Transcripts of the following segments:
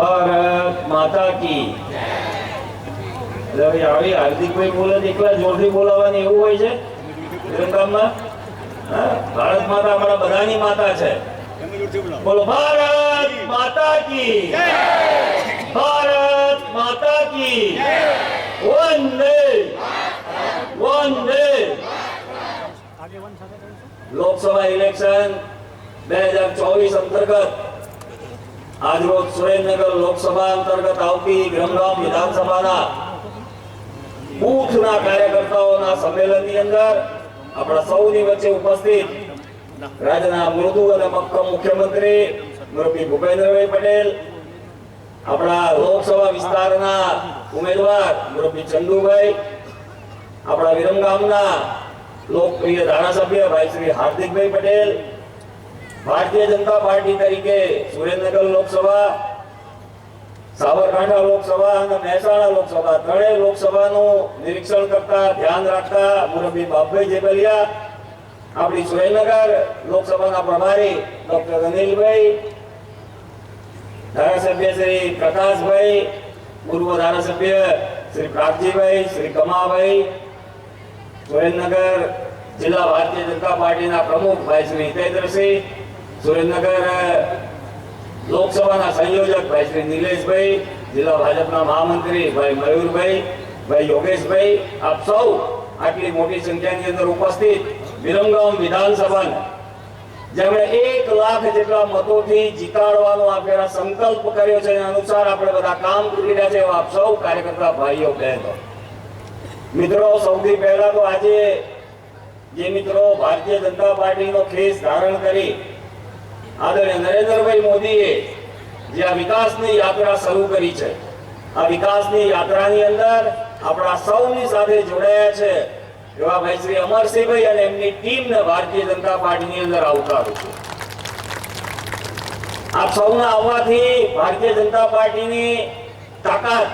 ભારત માતા કી. હવે આવી હાર્દિકભાઈ બોલે એકલા જોરથી બોલાવવાની એવું હોય છે? વિરમગામમાં ભારત માતા અમારા બધાની માતા છે. બોલો, ભારત માતા કી. ભારત માતા કી. વંદે. વંદે. લોકસભા ઇલેક્શન બે હજાર ચોવીસ અંતર્ગત આજરોજ સુરેન્દ્રનગર લોકસભા અંતર્ગત આવતી ગ્રમગામ વિધાનસભાના બૂથના કાર્યકર્તાઓના સંમેલનની અંદર આપણા સૌની વચ્ચે ઉપસ્થિત રાજ્યના મૃદુ અને મક્કમ મુખ્યમંત્રી મુરબ્બી ભૂપેન્દ્રભાઈ પટેલ, આપણા લોકસભા વિસ્તારના ઉમેદવાર મુરબ્બી ચંદુભાઈ, આપણા વિરમગામના લોકપ્રિય ધારાસભ્ય ભાઈ શ્રી હાર્દિકભાઈ પટેલ ભારતીય જનતા પાર્ટી તરીકે સુરેન્દ્રનગર લોકસભા સાબરકાંઠા લોકસભા અને મહેસાણા લોકસભા ત્રણેય લોકસભાનું નિરીક્ષણ કરતા, ધ્યાન રાખતા મુરબી બાપભાઈ જેબલિયા આપણી સુરેન્દ્રનગર લોકસભાના પ્રભારી ડોક્ટર અનિલભાઈ ધારાસભ્ય શ્રી પ્રકાશભાઈ, પૂર્વ ધારાસભ્ય શ્રી પ્રાપજીભાઈ શ્રી કમાભાઈ, સુરેન્દ્રનગર જિલ્લા ભારતીય જનતા પાર્ટીના પ્રમુખ ભાઈ શ્રી હિતેન્દ્રસિંહ સુરેન્દ્રનગર, લોકસભાના સંયોજક ભાઈ શ્રી નિલેશભાઈ, જિલ્લા ભાજપના મહામંત્રી ભાઈ મયુરભાઈ, ભાઈ યોગેશભાઈ, આપ સૌ આટલી મોટી સંખ્યાની અંદર ઉપસ્થિત વિરમગામ વિધાનસભા જેમણે એક લાખ જેટલા મતોથી જીતાડવાનો આપેલા સંકલ્પ કર્યો છે અનુસાર આપણે બધા કામ કરી રહ્યા છે આપ સૌ કાર્યકર્તા ભાઈઓ, બહેનો. મિત્રો, સૌથી પહેલા તો આજે જે મિત્રો ભારતીય જનતા પાર્ટીનો ખેસ ધારણ કરી આદરણીય નરેન્દ્રભાઈ મોદીએ જે આ વિકાસની યાત્રા શરૂ કરી છે, આ વિકાસની યાત્રાની અંદર આપણા સૌની સાથે જોડાયા છે એવા ભાઈ શ્રી અમરસિંહભાઈ અને એમની ટીમને ભારતીય જનતા પાર્ટીની અંદર આવકારું છું. આપ સૌના આવવાથી ભારતીય જનતા પાર્ટીની તાકાત,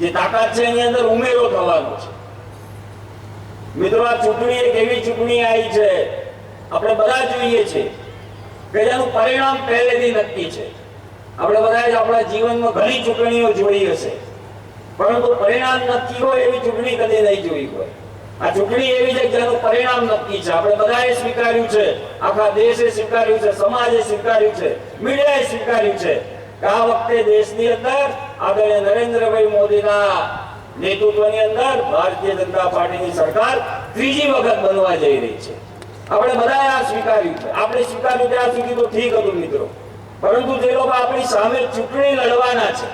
જે તાકાત છે એની અંદર ઉમેરો થવાનો છે. મિત્રો, આ ચૂંટણી એક એવી ચૂંટણી આવી છે, આપણે બધા જોઈએ છીએ. કે જેનું પરિણામ પહેલેથી નક્કી છે. આપણે બધા જ આપણા જીવનમાં ઘણી ચૂંટણીઓ જોઈ હશે. પરંતુ પરિણામ નક્કી હોય એવી ચૂંટણી કદી નહીં જોઈ હોય. આ ચૂંટણી એવી છે જેનું પરિણામ નક્કી છે. આપણે બધાએ સ્વીકાર્યું છે. આખા દેશે સ્વીકાર્યું છે. સમાજે સ્વીકાર્યું છે. મીડિયાએ સ્વીકાર્યું છે કે આ વખતે દેશની અંદર આદરણીય નરેન્દ્રભાઈ મોદીના નેતૃત્વની અંદર ભારતીય જનતા પાર્ટીની સરકાર ત્રીજી વખત બનવા જઈ રહી છે. આપણે બધાએ આ સ્વીકાર્યું આપણે સ્વીકાર્યું ત્યાં સુધી તો ઠીક હતું મિત્રો. પરંતુ જે લોકો આપણી સામે ચૂંટણી લડવાના છે,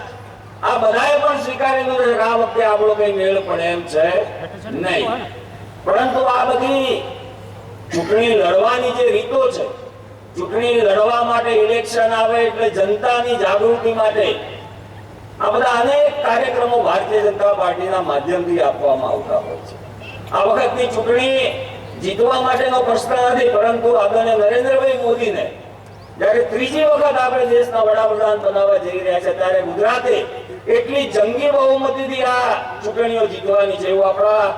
આ બધાએ પણ સ્વીકારેલું છે આ વખતે આપણો કઈ મેળ પડે એમ છે નહીં. પરંતુ આ બધી ચૂંટણી લડવાની જે રીતો છે, ચૂંટણી લડવા માટે ઇલેક્શન આવે એટલે જનતાની જાગૃતિ માટે આ બધા અનેક કાર્યક્રમો ભારતીય જનતા પાર્ટીના માધ્યમથી આપવામાં આવતા હોય છે. આ વખતની ચૂંટણી જીતવા માટેનો પ્રશ્ન નથી, પરંતુ આદરણીય નરેન્દ્રભાઈ મોદીને જ્યારે ત્રીજી વખત આપણે દેશના વડાપ્રધાન બનાવવા જઈ રહ્યા છે, ત્યારે ગુજરાતે એટલી જંગી બહુમતીથી આ ચૂંટણીઓ જીતવાની છે એવું આપણા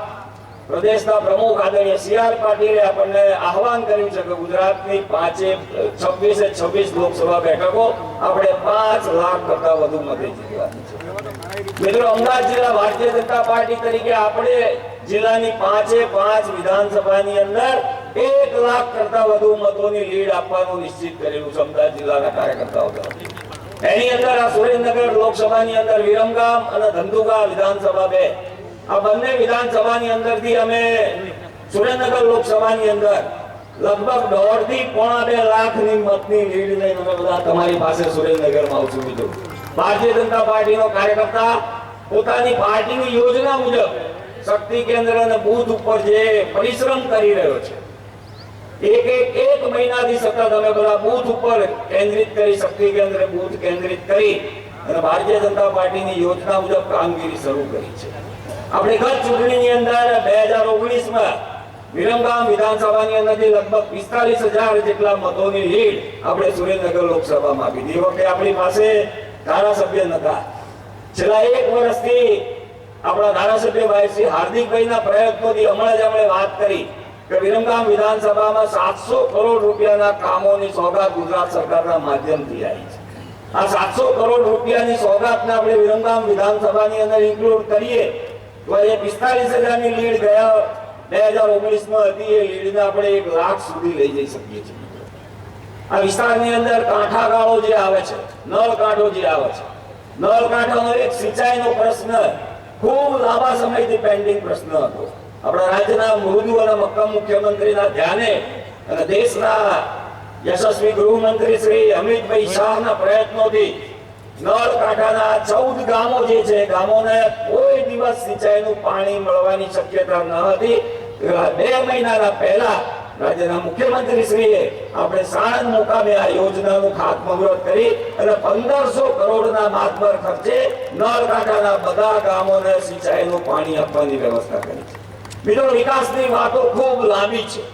પ્રદેશના પ્રમુખ આદરણીય સી આર પાટીલે આપણને આહવાન કર્યું છે કે ગુજરાતની પાંચે, છવ્વીસે છવ્વીસ લોકસભા બેઠકો આપણે પાંચ લાખ કરતા વધુ મતે જીતવાની છે. મિત્રો, અમદાવાદ જિલ્લાના કાર્યકર્તાઓ એની અંદર આ સુરેન્દ્રનગર લોકસભાની અંદર વિરમગામ અને ધંધુકા વિધાનસભા બે. આ બંને વિધાનસભાની અંદરથી અમે સુરેન્દ્રનગર લોકસભાની અંદર લગભગ દોઢથી પોણા બે લાખની મતની લીડ લઈને અમે બધા તમારી પાસે સુરેન્દ્રનગરમાં આવશું મિત્રો. ભારતીય જનતા પાર્ટીનો કાર્યકર્તા પોતાની પાર્ટીની યોજના મુજબ શક્તિ કેન્દ્ર અને બુથ ઉપર જે પરિશ્રમ કરી રહ્યો છે, એક એક એક મહિનાથી સતત અમે બધા બૂથ ઉપર કેન્દ્રિત કરી, શક્તિ કેન્દ્ર બુથ કેન્દ્રિત કરી અને ભારતીય જનતા પાર્ટીની યોજના મુજબ કામગીરી શરૂ કરી છે. આપણે ગત ચૂંટણીની અંદર બે હજાર ઓગણીસમાં વિરમગામ વિધાનસભાની અંદરથી લગભગ પિસ્તાલીસ હજાર જેટલા મતોની લીડ આપણે સુરેન્દ્રનગર લોકસભામાં આપી હતી. વખતે આપણી પાસે ધારાસભ્ય નતા છેલ્લા એક વર્ષથી આપણા ધારાસભ્ય ભાઈ શ્રી હાર્દિકભાઈના પ્રયત્નોથી હમણાં જ આપણે વાત કરી કે વિરમગામ વિધાનસભામાં સાતસો કરોડ રૂપિયાના કામોની સોગાત ગુજરાત સરકારના માધ્યમથી આવી છે આ સાતસો કરોડ રૂપિયાની સોગાતને આપણે વિરમગામ વિધાનસભાની અંદર ઇન્ક્લુડ કરીએ તો એ પિસ્તાલીસ હજારની લીડ ગયા બે હજાર ઓગણીસમાં હતી એ લીડને આપણે એક લાખ સુધી લઈ જઈ શકીએ છીએ. આ વિસ્તારની અંદર કાંઠા ગાળો જે આવે છે નળ કાંઠો જે આવે છે નળ કાંઠાનો એક સિંચાઈનો પ્રશ્ન ખૂબ લાંબા સમયથી પેન્ડિંગ પ્રશ્ન હતો. આપણા રાજ્યના મૃદુ અને મક્કમ મુખ્યમંત્રીના ધ્યાને અને દેશના યશસ્વી ગૃહમંત્રી શ્રી અમિતભાઈ શાહના પ્રયત્નોથી નળ કાંઠાના ચૌદ ગામો જે છે, ગામોને કોઈ દિવસ સિંચાઈનું પાણી મળવાની શક્યતા ન હતી. બે મહિનાના પહેલા રાજ્યના મુખ્યમંત્રી શ્રીએ આપણે સાણંદ મુકામે આ યોજનાનું ખાતમુહૂર્ત કરી અને પંદરસો કરોડના માતબર ખર્ચે નળ કાંઠાના બધા ગામોને સિંચાઈનું પાણી આપવાની વ્યવસ્થા કરી છે. બીજો વિકાસની વાતો ખૂબ લાંબી છે.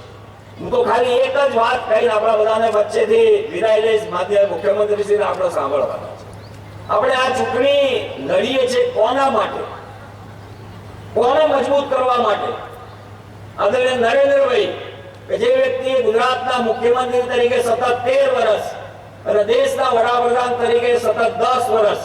હું તો ખાલી એક જ વાત કહીને આપણા બધાને વચ્ચેથી વિદાય લઈશ. માધ્યમ મુખ્યમંત્રી શ્રીને આપણે સાંભળવાના છે. આપણે આ ચૂંટણી લડીએ છીએ કોના માટે? કોને મજબૂત કરવા માટે? આદરણીય નરેન્દ્રભાઈ, કે જે વ્યક્તિએ ગુજરાતના મુખ્યમંત્રી તરીકે સતત તેર વર્ષ અને દેશના વડાપ્રધાન તરીકે સતત દસ વર્ષ,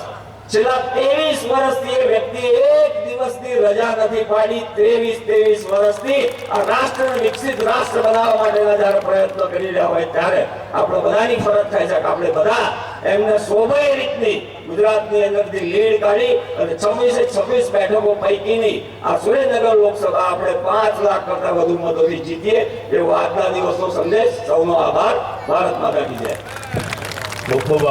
છેલ્લા ત્રેવીસ વર્ષથી એ વ્યક્તિ એક દિવસની રજા નથી પાડી, ત્રેવીસ ત્રેવીસ વર્ષથી આ રાષ્ટ્રને વિકસિત રાષ્ટ્ર બનાવવા માટેના જ્યારે પ્રયત્નો કરી રહ્યા હોય ત્યારે આપણે બધાની ફરજ થાય છે કે આપણે બધા એમને શોભાય રીતની ગુજરાતની અંદરથી લીડ કાઢી અને છવ્વીસે છવ્વીસ બેઠકો પૈકીની આ સુરેન્દ્રનગર લોકસભા આપણે પાંચ લાખ કરતા વધુ મતોથી જીતીએ એવો આજના દિવસનો સંદેશ. સૌનો આભાર. ભારત માતા કી જય. ખૂબ ખૂબ